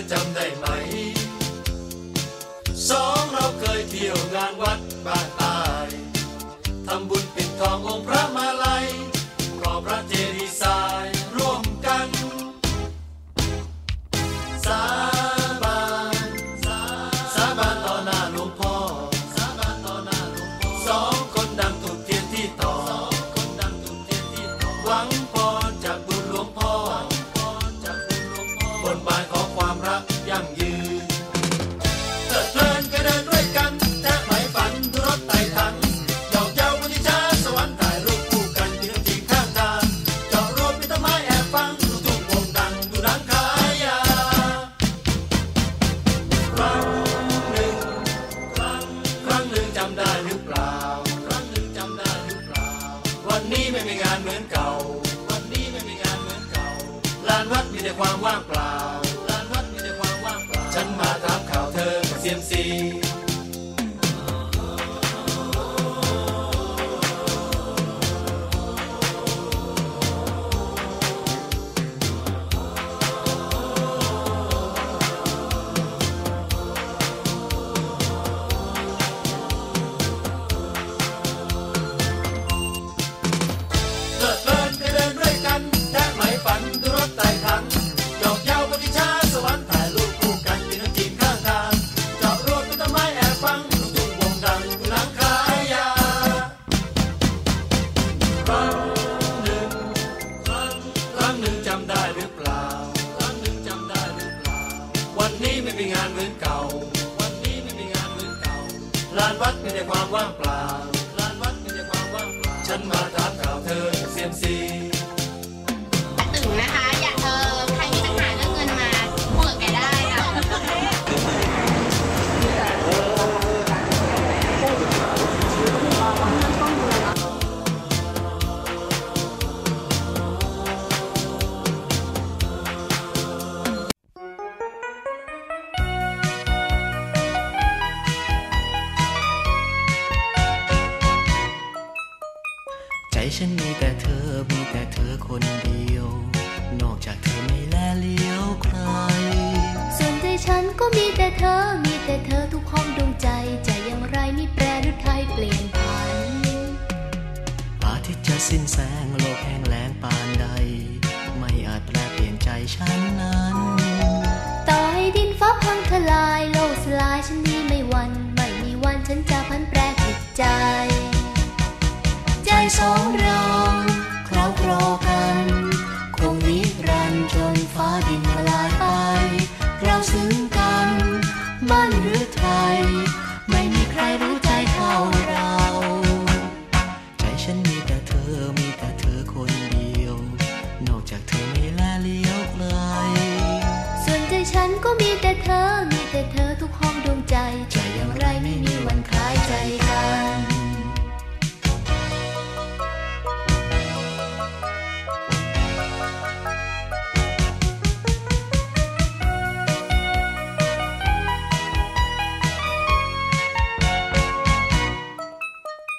อจำได้ไหม สองเราเคยเที่ยวงานวัดบ้านตาย ทำบุญปิดทององค์พระ วันนี้ไม่มีงานเหมือนเก่า วันนี้ไม่มีงานเหมือนเก่า ลานวัดมีแต่ความว่างเปล่า ลานวัดมีแต่ความว่างเปล่า ฉันมาถามข่าวเธอเซียมซี วัดมีแต่ความว่างเปล่า ฉันมีแต่เธอ มีแต่เธอคนเดียว นอกจากเธอไม่แลเลี้ยวใคร ส่วนใจฉันก็มีแต่เธอ มีแต่เธอทุกห้องดวงใจ จะอย่างไรไม่แปรหรือไทยเปลี่ยนผันอาทิตย์จะสิ้นแสงโลกแห้งแล้งปานใด ไม่อาจแปลเปลี่ยนใจฉันนั้น ต่อให้ดินฟ้าพังทลายโลกสลาย สองเราเคล้าคลอกัน คงนิรันดร์จนฟ้าดินละลายไป เราซึ้งกันมั่นหรือไทย ไม่มีใครรู้ใจเท่าเรา ใจฉันมีแต่เธอมีแต่เธอคนเดียว นอกจากเธอไม่แลเลี้ยวไกลส่วนใจฉันก็มีแต่เธอ